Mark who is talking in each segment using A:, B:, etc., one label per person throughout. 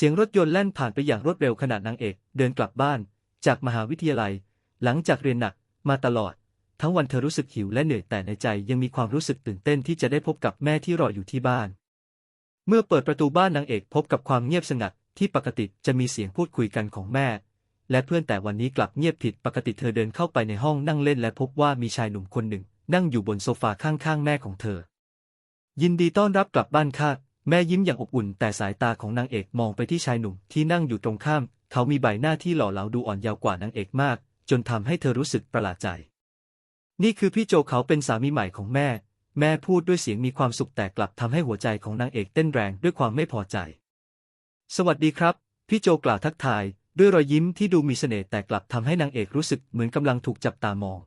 A: เสียงรถยนต์แล่นผ่านไปอย่างรวดเร็วขณะนางเอกเดินกลับบ้าน จากมหาวิทยาลัย หลังจากเรียนหนักมาตลอด ทั้งวันเธอรู้สึกหิวและเหนื่อยแต่ในใจยังมีความรู้สึกตื่นเต้นที่จะได้พบกับแม่ที่รออยู่ที่บ้าน เมื่อเปิดประตูบ้านนางเอกพบกับความเงียบสงัดที่ปกติจะมีเสียงพูดคุยกันของแม่ และเพื่อนแต่วันนี้กลับเงียบผิดปกติเธอเดินเข้าไปในห้องนั่งเล่นและพบว่ามีชายหนุ่มคนหนึ่ง นั่งอยู่บนโซฟาข้างๆ แม่ของเธอ ยินดีต้อนรับกลับบ้านค่ะ แม่ยิ้มอย่างอบอุ่น แต่สายตาของนางเอกมองไปที่ชายหนุ่มที่นั่งอยู่ตรงข้าม เขามีใบหน้าที่หล่อเหลาดูอ่อนเยาว์กว่านางเอกมาก จนทำให้เธอรู้สึกประหลาดใจ นี่คือพี่โจเขาเป็นสามีใหม่ของแม่ แม่พูดด้วยเสียงมีความสุขแต่กลับทำให้หัวใจของนางเอกเต้นแรงด้วยความไม่พอใจ สวัสดีครับ พี่โจกล่าวทักทาย ด้วยรอยยิ้มที่ดูมีเสน่ห์แต่กลับทำให้นางเอกรู้สึกเหมือนกำลังถูกจับตามอง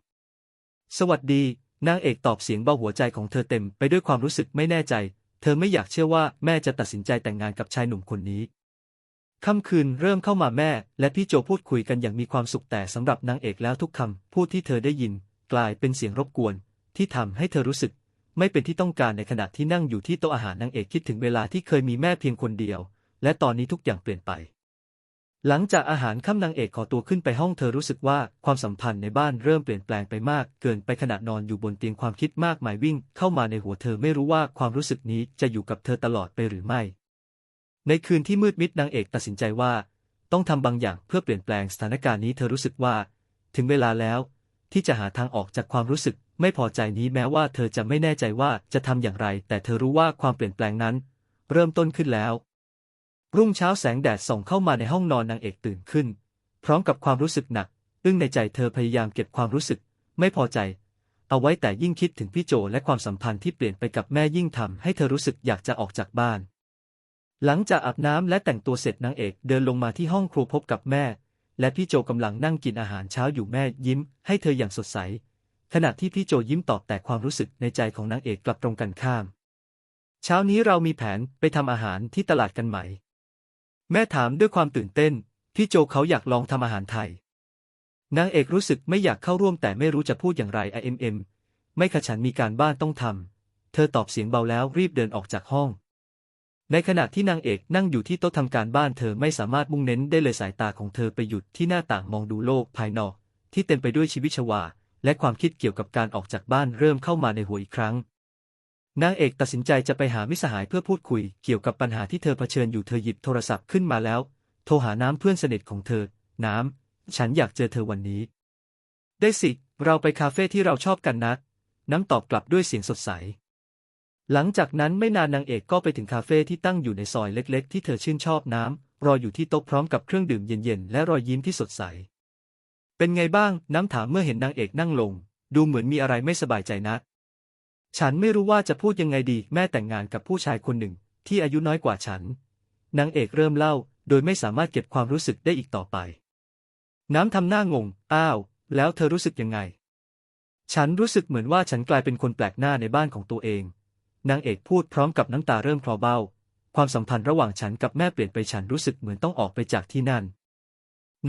A: สวัสดี นางเอกตอบเสียงเบาหัวใจของเธอเต็มไปด้วยความรู้สึกไม่แน่ใจ เธอไม่อยากเชื่อว่าแม่จะตัดสินใจแต่งงานกับชายหนุ่มคนนี้ ค่ำคืนเริ่มเข้ามาแม่ และพี่โจพูดคุยกันอย่างมีความสุขแต่สำหรับนางเอกแล้วทุกคำพูดที่เธอได้ยิน กลายเป็นเสียงรบกวน ที่ทำให้เธอรู้สึก ไม่เป็นที่ต้องการในขณะที่นั่งอยู่ที่โต๊ะอาหารนางเอกคิดถึงเวลาที่เคยมีแม่เพียงคนเดียว และตอนนี้ทุกอย่างเปลี่ยนไป หลังจากอาหารค่ำนางเอกขอตัวขึ้นไปห้องเธอรู้สึกว่าความสัมพันธ์ในบ้านเริ่มเปลี่ยนแปลงไปมาก เกินไปขณะนอนอยู่บนเตียงความคิดมากมายวิ่ง เข้ามาในหัวเธอไม่รู้ว่าความรู้สึกนี้จะอยู่กับเธอตลอดไปหรือไม่ ในคืนที่มืดมิดนางเอกตัดสินใจว่า ต้องทำบางอย่างเพื่อเปลี่ยนแปลงสถานการณ์นี้เธอรู้สึกว่า ถึงเวลาแล้ว ที่จะหาทางออกจากความรู้สึกไม่พอใจนี้แม้ว่าเธอจะไม่แน่ใจว่าจะทำอย่างไร แต่เธอรู้ว่าความเปลี่ยนแปลงนั้น เริ่มต้นขึ้นแล้ว รุ่งเช้าแสงแดดส่องเข้ามาในห้องนอนนางเอกตื่นขึ้น พร้อมกับความรู้สึกหนักอึ้งในใจเธอพยายามเก็บความรู้สึก ไม่พอใจ เอาไว้แต่ยิ่งคิดถึงพี่โจและความสัมพันธ์ที่เปลี่ยนไปกับแม่ยิ่งทำให้เธอรู้สึกอยากจะออกจากบ้าน หลังจากอาบน้ำและแต่งตัวเสร็จนางเอกเดินลงมาที่ห้องครัวพบกับแม่ และพี่โจกำลังนั่งกินอาหารเช้าอยู่แม่ยิ้ม ให้เธออย่างสดใส ขณะที่พี่โจยิ้มตอบแต่ความรู้สึกในใจของนางเอกกลับตรงกันข้าม เช้านี้เรามีแผนไปทำอาหารที่ตลาดกันไหม แม่ถามด้วยความตื่นเต้น พี่โจเขาอยากลองทำอาหารไทย นางเอกรู้สึกไม่อยากเข้าร่วมแต่ไม่รู้จะพูดอย่างไร IMM ไม่ขฉันมีการบ้านต้องทำ เธอตอบเสียงเบาแล้วรีบเดินออกจากห้อง ในขณะที่นางเอกนั่งอยู่ที่โต๊ะทำการบ้านเธอไม่สามารถมุ่งเน้นได้เลยสายตาของเธอไปหยุดที่หน้าต่างมองดูโลกภายนอก ที่เต็มไปด้วยชีวิตชวา และความคิดเกี่ยวกับการออกจากบ้านเริ่มเข้ามาในหัวอีกครั้ง นางเอกตัดสินใจจะไปหามิสหายเพื่อพูดคุย เกี่ยวกับปัญหาที่เธอเผชิญอยู่เธอหยิบโทรศัพท์ขึ้นมาแล้ว โทรหาน้ำเพื่อนสนิทของเธอ น้ำ ฉันอยากเจอเธอวันนี้ ได้สิ เราไปคาเฟ่ที่เราชอบกันนะ น้ำตอบกลับด้วยเสียงสดใส หลังจากนั้นไม่นานนางเอกก็ไปถึงคาเฟ่ที่ตั้งอยู่ในซอยเล็ก ๆ ที่เธอชื่นชอบน้ำ รออยู่ที่โต๊ะพร้อมกับเครื่องดื่มเย็นๆและรอยยิ้มที่สดใส เป็นไงบ้าง น้ำถามเมื่อเห็นนางเอกนั่งลง ดูเหมือนมีอะไรไม่สบายใจนะ ฉันไม่รู้ว่าจะพูดยังไงดี แม่แต่งงานกับผู้ชายคนหนึ่ง ที่อายุน้อยกว่าฉัน นางเอกเริ่มเล่า โดยไม่สามารถเก็บความรู้สึกได้อีกต่อไป น้ำทำหน้างง อ้าว แล้วเธอรู้สึกยังไง ฉันรู้สึกเหมือนว่าฉันกลายเป็นคนแปลกหน้าในบ้านของตัวเอง นางเอกพูดพร้อมกับน้ำตาเริ่มคลอเบ้า ความสัมพันธ์ระหว่างฉันกับแม่เปลี่ยนไปฉันรู้สึกเหมือนต้องออกไปจากที่นั่น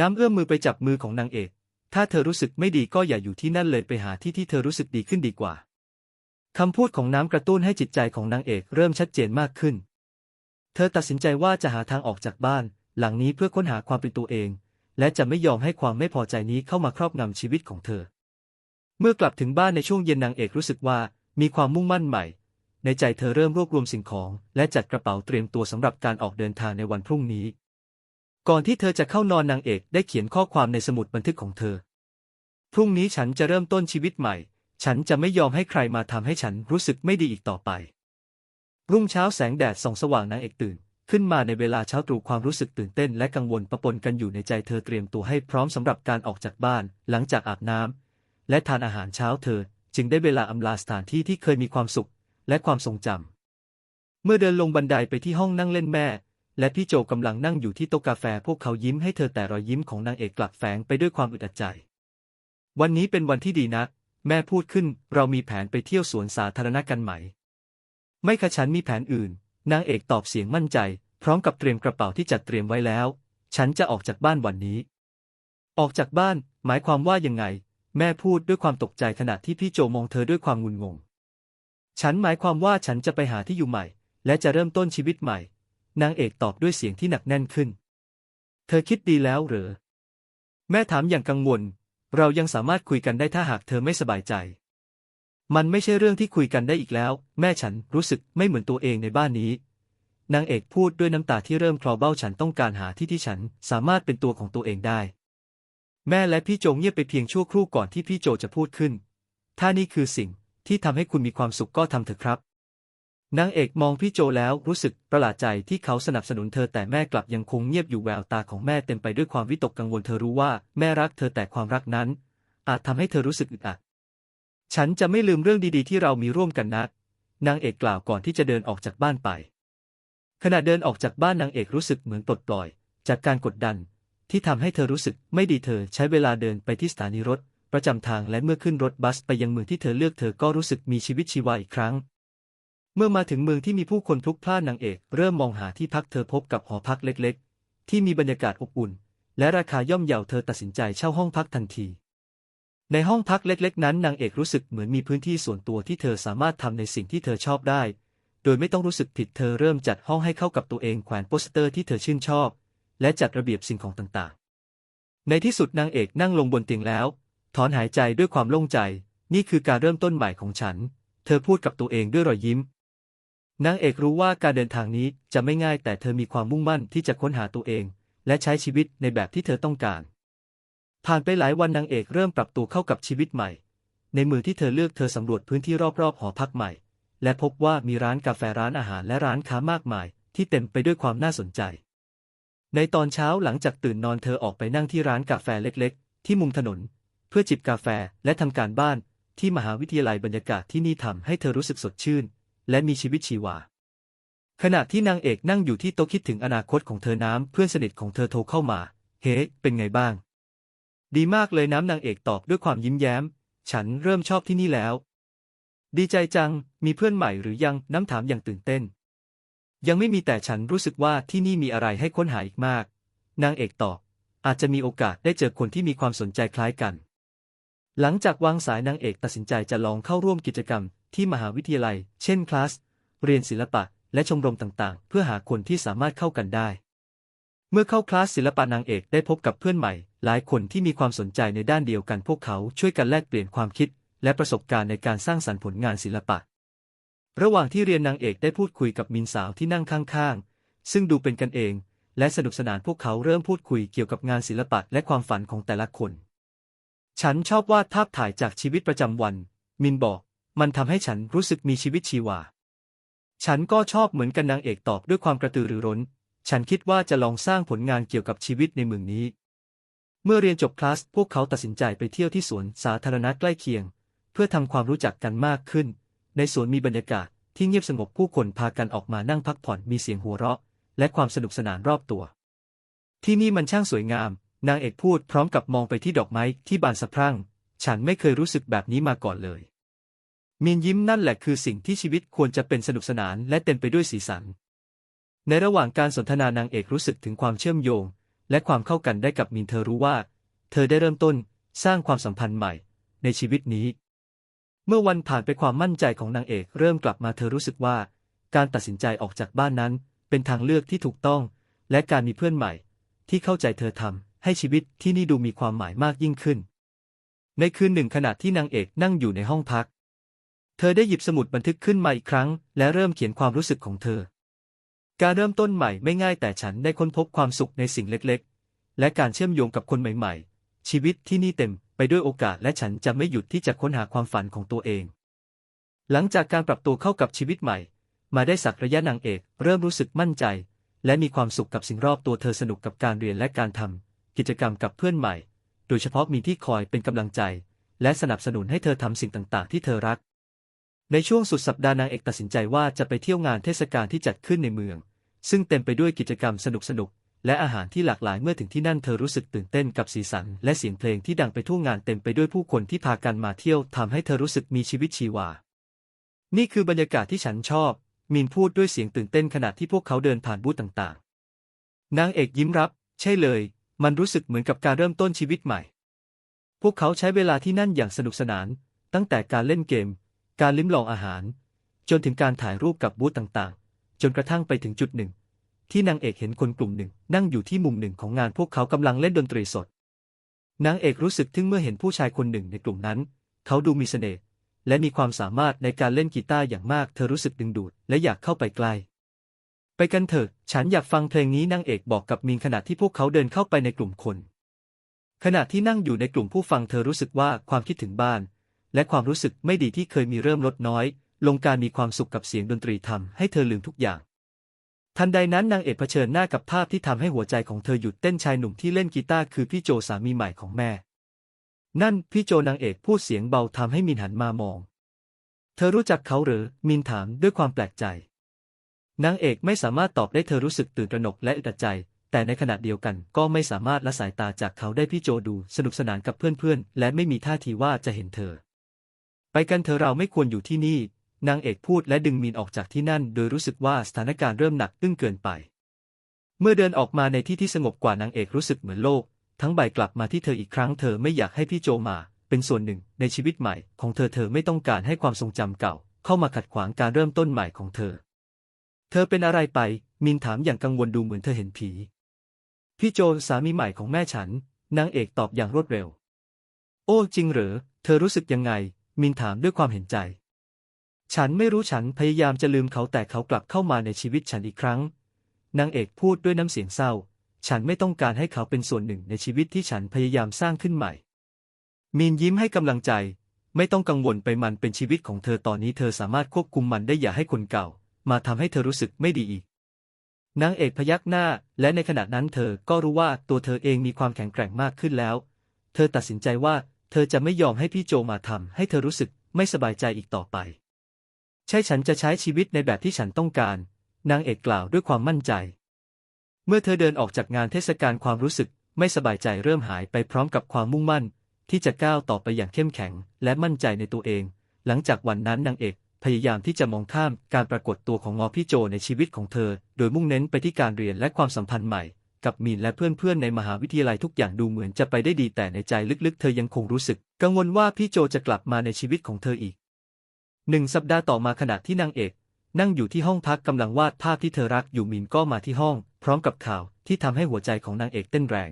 A: น้ำเอื้อมมือไปจับมือของนางเอก ถ้าเธอรู้สึกไม่ดีก็อย่าอยู่ที่นั่นเลยไปหาที่ที่เธอรู้สึกดีขึ้นดีกว่า คำพูดของน้ำกระตุ้นให้จิตใจของนางเอกเริ่มชัดเจนมากขึ้น เธอตัดสินใจว่าจะหาทางออกจากบ้าน หลังนี้เพื่อค้นหาความเป็นตัวเอง และจะไม่ยอมให้ความไม่พอใจนี้เข้ามาครอบงำชีวิตของเธอ เมื่อกลับถึงบ้านในช่วงเย็นนางเอกรู้สึกว่ามีความมุ่งมั่นใหม่ ในใจเธอเริ่มรวบรวมสิ่งของ และจัดกระเป๋าเตรียมตัวสำหรับการออกเดินทางในวันพรุ่งนี้ ก่อนที่เธอจะเข้านอนนางเอกได้เขียนข้อความในสมุดบันทึกของเธอ พรุ่งนี้ฉันจะเริ่มต้นชีวิตใหม่ ฉันจะไม่ยอมให้ใครมาทำให้ฉันรู้สึกไม่ดีอีกต่อไป รุ่งเช้าแสงแดดส่องสว่างนางเอกตื่น ขึ้นมาในเวลาเช้าตรู่ความรู้สึกตื่นเต้นและกังวลปะปนกันอยู่ในใจเธอเตรียมตัวให้พร้อมสำหรับการออกจากบ้าน หลังจากอาบน้ำและทานอาหารเช้าเธอ จึงได้เวลาอำลาสถานที่ที่เคยมีความสุข และความทรงจำเมื่อเดินลงบันไดไปที่ห้องนั่งเล่นแม่ และพี่โจกำลังนั่งอยู่ที่โต๊ะกาแฟพวกเขายิ้มให้เธอแต่รอยยิ้มของนางเอกกลับแฝงไปด้วยความอึดอัดใจ วันนี้เป็นวันที่ดีนะ แม่พูดขึ้น เรามีแผนไปเที่ยวสวนสาธารณะกันไหม ไม่ค่ะฉันมีแผนอื่น นางเอกตอบเสียงมั่นใจ พร้อมกับเตรียมกระเป๋าที่จัดเตรียมไว้แล้ว ฉันจะออกจากบ้านวันนี้ ออกจากบ้าน หมายความว่ายังไง แม่พูดด้วยความตกใจขณะที่พี่โจมองเธอด้วยความงุนงง ฉันหมายความว่าฉันจะไปหาที่อยู่ใหม่ และจะเริ่มต้นชีวิตใหม่ นางเอกตอบด้วยเสียงที่หนักแน่นขึ้น เธอคิดดีแล้วเหรอแม่ถามอย่างกังวล เรายังสามารถคุยกันได้ถ้าหากเธอไม่สบายใจ มันไม่ใช่เรื่องที่คุยกันได้อีกแล้ว แม่ฉันรู้สึกไม่เหมือนตัวเองในบ้านนี้ นางเอกพูดด้วยน้ำตาที่เริ่มคลอเบ้าฉันต้องการหาที่ที่ฉันสามารถเป็นตัวของตัวเองได้ แม่และพี่โจงเงียบไปเพียงชั่วครู่ก่อนที่พี่โจจะพูดขึ้น ถ้านี่คือสิ่งที่ทำให้คุณมีความสุขก็ทำเถอะครับ นางเอกมองพี่โจแล้วรู้สึกประหลาดใจที่เขาสนับสนุนเธอแต่แม่กลับยังคงเงียบอยู่แววตาของแม่เต็มไปด้วยความวิตกกังวลเธอรู้ว่าแม่รักเธอแต่ความรักนั้น อาจทำให้เธอรู้สึกอึดอัด ฉันจะไม่ลืมเรื่องดีๆ ที่เรามีร่วมกันนะนางเอกกล่าวก่อนที่จะเดินออกจากบ้านไป ขณะเดินออกจากบ้านนางเอกรู้สึกเหมือนปลดปล่อย จากการกดดัน ที่ทำให้เธอรู้สึกไม่ดีเธอใช้เวลาเดินไปที่สถานีรถ ประจำทางและเมื่อขึ้นรถบัสไปยังเมืองที่เธอเลือกเธอก็รู้สึกมีชีวิตชีวาอีกครั้ง เมื่อมาถึงเมืองที่มีผู้คนพลุกพล่านนางเอก เริ่มมองหาที่พักเธอพบกับหอพักเล็กๆ ที่มีบรรยากาศอบอุ่น และราคาย่อมเยาเธอตัดสินใจเช่าห้องพักทันที ในห้องพักเล็กๆ นั้นนางเอกรู้สึกเหมือนมีพื้นที่ส่วนตัวที่เธอสามารถทำในสิ่งที่เธอชอบได้ โดยไม่ต้องรู้สึกผิดเธอเริ่มจัดห้องให้เข้ากับตัวเองแขวนโปสเตอร์ที่เธอชื่นชอบ และจัดระเบียบสิ่งของต่างๆ ในที่สุดนางเอกนั่งลงบนเตียงแล้ว ถอนหายใจด้วยความโล่งใจ นี่คือการเริ่มต้นใหม่ของฉัน เธอพูดกับตัวเองด้วยรอยยิ้ม นางเอกรู้ว่าการเดินทางนี้จะไม่ง่ายแต่เธอมีความมุ่งมั่นที่จะค้นหาตัวเอง และใช้ชีวิตในแบบที่เธอต้องการ ผ่านไปหลายวันนางเอกเริ่มปรับตัวเข้ากับชีวิตใหม่ ในมือที่เธอเลือกเธอสำรวจพื้นที่รอบๆหอพักใหม่ และพบว่ามีร้านกาแฟร้านอาหารและร้านค้ามากมาย ที่เต็มไปด้วยความน่าสนใจ ในตอนเช้าหลังจากตื่นนอนเธอออกไปนั่งที่ร้านกาแฟเล็กๆ ที่มุมถนน เพื่อจิบกาแฟและทำการบ้าน ที่มหาวิทยาลัยบรรยากาศที่นี่ทำให้เธอรู้สึกสดชื่น และมีชีวิตชีวา ขณะที่นางเอกนั่งอยู่ที่โต๊ะคิดถึงอนาคตของเธอน้ำเพื่อนสนิทของเธอโทรเข้ามา เฮ้เป็นไงบ้าง ดีมากเลยน้ำนางเอกตอบด้วยความยิ้มแย้ม ฉันเริ่มชอบที่นี่แล้ว ดีใจจัง มีเพื่อนใหม่หรือยังน้ำถามอย่างตื่นเต้น ยังไม่มีแต่ฉันรู้สึกว่าที่นี่มีอะไรให้ค้นหาอีกมาก นางเอกตอบ อาจจะมีโอกาสได้เจอคนที่มีความสนใจคล้ายกันหลังจากวางสายนางเอกตัดสินใจจะลองเข้าร่วมกิจกรรม ที่มหาวิทยาลัย เช่น คลาส เรียนศิลปะ และชมรมต่างๆ เพื่อหาคนที่สามารถเข้ากันได้ เมื่อเข้าคลาสศิลปะนางเอกได้พบกับเพื่อนใหม่ หลายคนที่มีความสนใจในด้านเดียวกันพวกเขาช่วยกันแลกเปลี่ยนความคิด และประสบการณ์ในการสร้างสรรค์ผลงานศิลปะ ระหว่างที่เรียนนางเอกได้พูดคุยกับมินสาวที่นั่งข้างๆ ซึ่งดูเป็นกันเอง และสนุกสนานพวกเขาเริ่มพูดคุยเกี่ยวกับงานศิลปะและความฝันของแต่ละคน ฉันชอบวาดภาพถ่ายจากชีวิตประจำวัน มินบอก มันทำให้ฉันรู้สึกมีชีวิตชีวา ฉันก็ชอบเหมือนกันนางเอกตอบด้วยความกระตือรือร้น ฉันคิดว่าจะลองสร้างผลงานเกี่ยวกับชีวิตในเมืองนี้ เมื่อเรียนจบคลาสพวกเขาตัดสินใจไปเที่ยวที่สวนสาธารณะใกล้เคียง เพื่อทำความรู้จักกันมากขึ้น ในสวนมีบรรยากาศที่เงียบสงบผู้คนพากันออกมานั่งพักผ่อนมีเสียงหัวเราะ และความสนุกสนานรอบตัว ที่นี่มันช่างสวยงาม นางเอกพูดพร้อมกับมองไปที่ดอกไม้ที่บานสะพรั่ง ฉันไม่เคยรู้สึกแบบนี้มาก่อนเลย มินยิ้มนั่นแหละคือสิ่งที่ชีวิตควรจะเป็นสนุกสนานและเต็มไปด้วยสีสัน ในระหว่างการสนทนานางเอกรู้สึกถึงความเชื่อมโยง และความเข้ากันได้กับมินเธอรู้ว่า เธอได้เริ่มต้นสร้างความสัมพันธ์ใหม่ ในชีวิตนี้ เมื่อวันผ่านไปความมั่นใจของนางเอกเริ่มกลับมาเธอรู้สึกว่า การตัดสินใจออกจากบ้านนั้น เป็นทางเลือกที่ถูกต้อง และการมีเพื่อนใหม่ ที่เข้าใจเธอทำให้ชีวิตที่นี่ดูมีความหมายมากยิ่งขึ้น ในคืนหนึ่งขณะที่นางเอกนั่งอยู่ในห้องพัก เธอได้หยิบสมุดบันทึกขึ้นมาอีกครั้ง และเริ่มเขียนความรู้สึกของเธอ การเริ่มต้นใหม่ไม่ง่ายแต่ฉันได้ค้นพบความสุขในสิ่งเล็กๆ และการเชื่อมโยงกับคนใหม่ๆ ชีวิตที่นี่เต็มไปด้วยโอกาสและฉันจะไม่หยุดที่จะค้นหาความฝันของตัวเอง หลังจากการปรับตัวเข้ากับชีวิตใหม่ มาได้สักระยะนางเอกเริ่มรู้สึกมั่นใจ และมีความสุขกับสิ่งรอบตัวเธอสนุกกับการเรียนและการทำกิจกรรมกับเพื่อนใหม่ โดยเฉพาะมีที่คอยเป็นกำลังใจ และสนับสนุนให้เธอทำสิ่งต่างๆ ที่เธอรัก ในช่วงสุดสัปดาห์นางเอกตัดสินใจว่าจะไปเที่ยวงานเทศกาลที่จัดขึ้นในเมือง ซึ่งเต็มไปด้วยกิจกรรมสนุกๆและอาหารที่หลากหลายเมื่อถึงที่นั่นเธอรู้สึกตื่นเต้นกับสีสัน และเสียงเพลงที่ดังไปทั่วงานเต็มไปด้วยผู้คนที่พากันมาเที่ยวทำให้เธอรู้สึกมีชีวิตชีวา นี่คือบรรยากาศที่ฉันชอบ มินพูดด้วยเสียงตื่นเต้นขณะที่พวกเขาเดินผ่านบูธต่างๆ นางเอกยิ้มรับ ใช่เลย มันรู้สึกเหมือนกับการเริ่มต้นชีวิตใหม่ พวกเขาใช้เวลาที่นั่นอย่างสนุกสนาน ตั้งแต่การเล่นเกม การลิ้มลองอาหาร จนถึงการถ่ายรูปกับบูธต่างๆ จนกระทั่งไปถึงจุดหนึ่ง ที่นางเอกเห็นคนกลุ่มหนึ่ง นั่งอยู่ที่มุมหนึ่งของงานพวกเขากำลังเล่นดนตรีสด นางเอกรู้สึกทึ่งเมื่อเห็นผู้ชายคนหนึ่งในกลุ่มนั้น เขาดูมีเสน่ห์และมีความสามารถในการเล่นกีตาร์อย่างมาก เธอรู้สึกดึงดูดและอยากเข้าไปใกล้ ไปกันเถอะ ฉันอยากฟังเพลงนี้นางเอกบอกกับมีนขณะที่พวกเขาเดินเข้าไปในกลุ่มคน ขณะที่นั่งอยู่ในกลุ่มผู้ฟังเธอรู้สึกว่าความคิดถึงบ้าน และความรู้สึกไม่ดีที่เคยมีเริ่มลดน้อย ลงการมีความสุขกับเสียงดนตรีทำให้เธอลืมทุกอย่าง ทันใดนั้นนางเอกเผชิญหน้ากับภาพที่ทำให้หัวใจของเธอหยุดเต้นชายหนุ่มที่เล่นกีตาร์คือพี่โจสามีใหม่ของแม่ นั่นพี่โจนางเอกพูดเสียงเบาทำให้มินหันมามอง เธอรู้จักเขาหรือ มินถามด้วยความแปลกใจนางเอกไม่สามารถตอบได้เธอรู้สึกตื่นตระหนกและอึดอัดใจ แต่ในขณะเดียวกันก็ไม่สามารถละสายตาจากเขาได้พี่โจดูสนุกสนานกับเพื่อนๆ และไม่มีท่าทีว่าจะเห็นเธอ ไปกันเธอะเราไม่ควรอยู่ที่นี่ นางเอกพูดและดึงมีนออกจากที่นั่น โดยรู้สึกว่าสถานการณ์เริ่มหนักอึ้งเกินไป เมื่อเดินออกมาในที่ที่สงบกว่านางเอกรู้สึกเหมือนโลก ทั้งใบกลับมาที่เธออีกครั้งเธอไม่อยากให้พี่โจมาเป็นส่วนหนึ่งในชีวิตใหม่ของเธอเธอไม่ต้องการให้ความทรงจำเก่า เข้ามาขัดขวางการเริ่มต้นใหม่ของเธอ เธอเป็นอะไรไป มินถามอย่างกังวลดูเหมือนเธอเห็นผี พี่โจสามีใหม่ของแม่ฉัน นางเอกตอบอย่างรวดเร็ว โอ้จริงเหรอ เธอรู้สึกยังไง มินถามด้วยความเห็นใจ ฉันไม่รู้ฉันพยายามจะลืมเขาแต่เขากลับเข้ามาในชีวิตฉันอีกครั้ง นางเอกพูดด้วยน้ำเสียงเศร้า ฉันไม่ต้องการให้เขาเป็นส่วนหนึ่งในชีวิตที่ฉันพยายามสร้างขึ้นใหม่มีนยิ้มให้กำลังใจ ไม่ต้องกังวลไปมันเป็นชีวิตของเธอตอนนี้เธอสามารถควบคุมมันได้อย่าให้คนเก่า มาทำให้เธอรู้สึกไม่ดีอีกนางเอกพยักหน้า และในขณะนั้นเธอก็รู้ว่าตัวเธอเองมีความแข็งแกร่งมากขึ้นแล้ว เธอตัดสินใจว่า เธอจะไม่ยอมให้พี่โจมาทำให้เธอรู้สึกไม่สบายใจอีกต่อไป ใช่ฉันจะใช้ชีวิตในแบบที่ฉันต้องการ นางเอกกล่าวด้วยความมั่นใจ เมื่อเธอเดินออกจากงานเทศกาลความรู้สึกไม่สบายใจเริ่มหายไปพร้อมกับความมุ่งมั่น ที่จะก้าวต่อไปอย่างเข้มแข็ง และมั่นใจในตัวเอง หลังจากวันนั้นนางเอกพยายามที่จะมองข้ามการปรากฏตัวของงอพี่โจในชีวิตของเธอ โดยมุ่งเน้นไปที่การเรียนและความสัมพันธ์ใหม่ กับมีนและเพื่อนๆในมหาวิทยาลัยทุกอย่างดูเหมือนจะไปได้ดีแต่ในใจลึกๆ เธอยังคงรู้สึก กังวลว่าพี่โจจะกลับมาในชีวิตของเธออีกหนึ่งสัปดาห์ต่อมาขณะที่นางเอก นั่งอยู่ที่ห้องพักกำลังวาดภาพที่เธอรักอยู่มีนก็มาที่ห้อง พร้อมกับข่าวที่ทำให้หัวใจของนางเอกเต้นแรง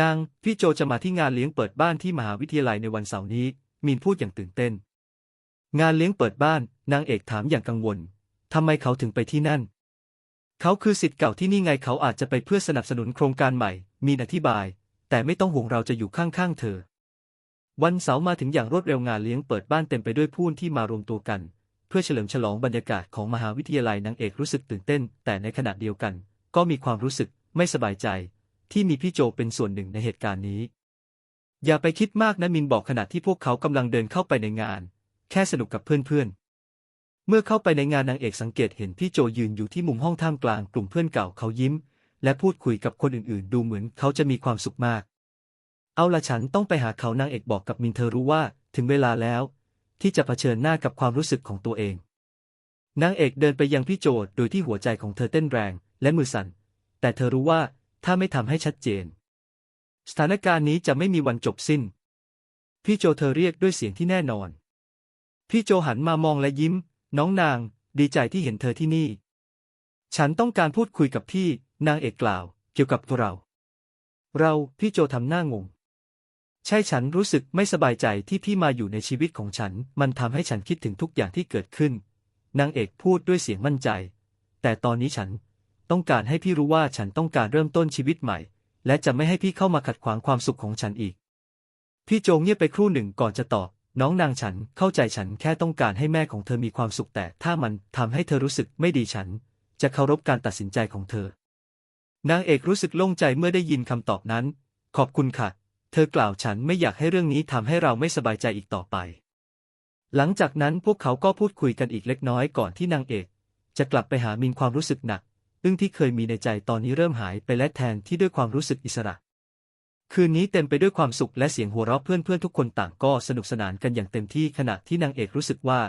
A: นาง พี่โจจะมาที่งานเลี้ยงเปิดบ้านที่มหาวิทยาลัยในวันเสาร์นี้มีนพูดอย่างตื่นเต้น งานเลี้ยงเปิดบ้าน นางเอกถามอย่างกังวลทำไมเขาถึงไปที่นั่น เขาคือสิทธิ์เก่าที่นี่ไงเขาอาจจะไปเพื่อสนับสนุนโครงการใหม่ มีนอธิบาย แต่ไม่ต้องห่วงเราจะอยู่ข้างๆเธอ วันเสาร์มาถึงอย่างรวดเร็วงานเลี้ยงเปิดบ้านเต็มไปด้วยผู้ที่มารวมตัวกัน เพื่อเฉลิมฉลองบรรยากาศของมหาวิทยาลัยนางเอกรู้สึกตื่นเต้น แต่ในขณะเดียวกัน ก็มีความรู้สึกไม่สบายใจ ที่มีพี่โจเป็นส่วนหนึ่งในเหตุการณ์นี้ อย่าไปคิดมากนะมินบอกขณะที่พวกเขากำลังเดินเข้าไปในงาน แค่สนุกกับเพื่อนๆ เมื่อเข้าไปในงานนางเอกสังเกตเห็นพี่โจยืนอยู่ที่มุมห้องท่ามกลางกลุ่มเพื่อนเก่าเขายิ้ม และพูดคุยกับคนอื่นๆ ดูเหมือนเขาจะมีความสุขมาก เอาละฉันต้องไปหาเขานางเอกบอกกับมินเธอรู้ว่าถึงเวลาแล้ว ที่จะเผชิญหน้ากับความรู้สึกของตัวเอง นางเอกเดินไปยังพี่โจโดยที่หัวใจของเธอเต้นแรงและมือสั่น แต่เธอรู้ว่าถ้าไม่ทำให้ชัดเจน สถานการณ์นี้จะไม่มีวันจบสิ้น พี่โจเธอเรียกด้วยเสียงที่แน่นอน พี่โจหันมามองและยิ้ม น้องนาง ดีใจที่เห็นเธอที่นี่ ฉันต้องการพูดคุยกับพี่ นางเอกกล่าว เกี่ยวกับตัวเรา เราพี่โจทำหน้างง ใช่ฉันรู้สึกไม่สบายใจที่พี่มาอยู่ในชีวิตของฉัน มันทำให้ฉันคิดถึงทุกอย่างที่เกิดขึ้น นางเอกพูดด้วยเสียงมั่นใจ แต่ตอนนี้ฉันต้องการให้พี่รู้ว่าฉันต้องการเริ่มต้นชีวิตใหม่ และจะไม่ให้พี่เข้ามาขัดขวางความสุขของฉันอีก พี่โจเงียบไปครู่หนึ่งก่อนจะตอบ น้องนางฉันเข้าใจฉันแค่ต้องการให้แม่ของเธอมีความสุขแต่ถ้ามันทำให้เธอรู้สึกไม่ดีฉัน จะเคารพการตัดสินใจของเธอ นางเอกรู้สึกโล่งใจเมื่อได้ยินคำตอบนั้น ขอบคุณค่ะ เธอกล่าวฉันไม่อยากให้เรื่องนี้ทำให้เราไม่สบายใจอีกต่อไป หลังจากนั้นพวกเขาก็พูดคุยกันอีกเล็กน้อยก่อนที่นางเอก จะกลับไปหามินความรู้สึกหนักอึ้งที่เคยมีในใจตอนนี้เริ่มหายไปและแทนที่ด้วยความรู้สึกอิสระ คืนนี้เต็มไปด้วยความสุขและเสียงหัวเราะเพื่อนๆทุกคนต่างก็สนุกสนานกันอย่างเต็มที่ขณะที่นางเอกรู้สึกว่า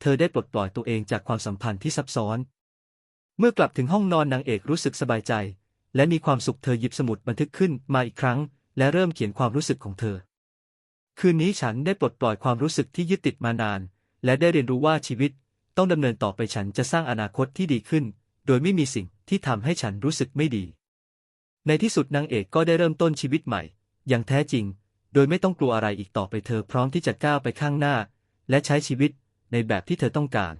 A: เธอได้ปลดปล่อยตัวเองจากความสัมพันธ์ที่ซับซ้อน เมื่อกลับถึงห้องนอนนางเอกรู้สึกสบายใจ และมีความสุขเธอหยิบสมุดบันทึกขึ้นมาอีกครั้ง และเริ่มเขียนความรู้สึกของเธอ คืนนี้ฉันได้ปลดปล่อยความรู้สึกที่ยึดติดมานาน และได้เรียนรู้ว่าชีวิต ต้องดำเนินต่อไปฉันจะสร้างอนาคตที่ดีขึ้นโโดยไม่มีสิ่งที่ทำให้ฉันรู้สึกไม่ดี ในที่สุดนางเอกก็ได้เริ่มต้นชีวิตใหม่ อย่างแท้จริง โดยไม่ต้องกลัวอะไรอีกต่อไปเธอพร้อมที่จะก้าวไปข้างหน้า และใช้ชีวิตในแบบที่เธอต้องการ